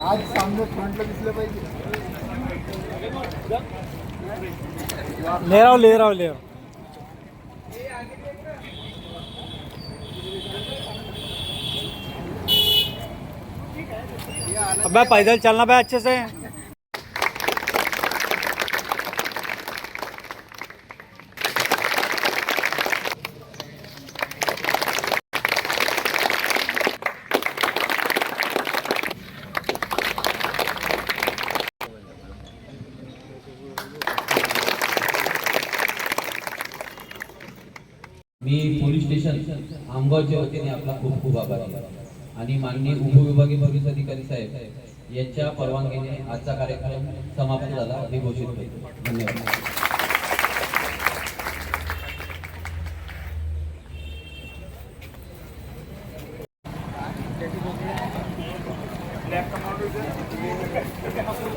आज सामने फ्रंटला दिसलं पाहिजे. ले रहा हूँ अबे पैदल चलना भाई अच्छे से। मी पोलीस स्टेशन आंबाच्या वतीने आपला खूप खूप आभार आहे. आणि माननीय उपविभागीय पोलीस अधिकारी साहेब यांच्या परवानगीने आजचा कार्यक्रम समाप्त झाला. हे घोषित करतो. धन्यवाद. सर इतना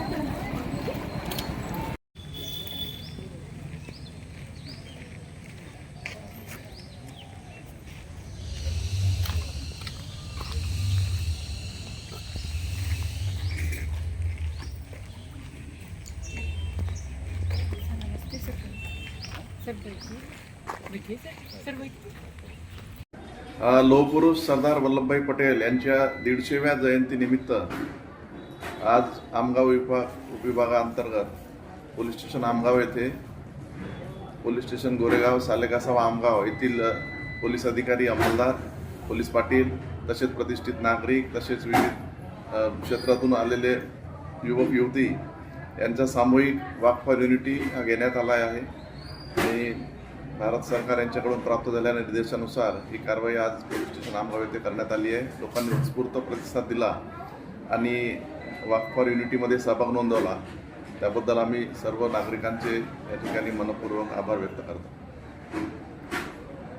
Gracias. लोहपुरुष सरदार वल्लभभाई पटेल यांच्या दीडशेव्या जयंतीनिमित्त आज आमगाव विभाग उपविभागाअंतर्गत पोलीस स्टेशन आमगाव येथे पोलीस स्टेशन गोरेगाव सालेगासावा आमगाव येथील पोलीस अधिकारी अंमलदार पोलीस पाटील तसेच प्रतिष्ठित नागरिक तसेच विविध क्षेत्रातून आलेले युवक युवती यांचा सामूहिक वाक फॉर युनिटी हा घेण्यात आला आहे. आणि भारत सरकार यांच्याकडून प्राप्त झालेल्या निर्देशानुसार ही कारवाई आज पोलीस स्टेशन आमगाव येथे करण्यात आली आहे. लोकांनी उत्स्फूर्त प्रतिसाद दिला आणि वाक फॉर युनिटीमध्ये सहभाग नोंदवला. त्याबद्दल आम्ही सर्व नागरिकांचे या ठिकाणी मनपूर्वक आभार व्यक्त करतो.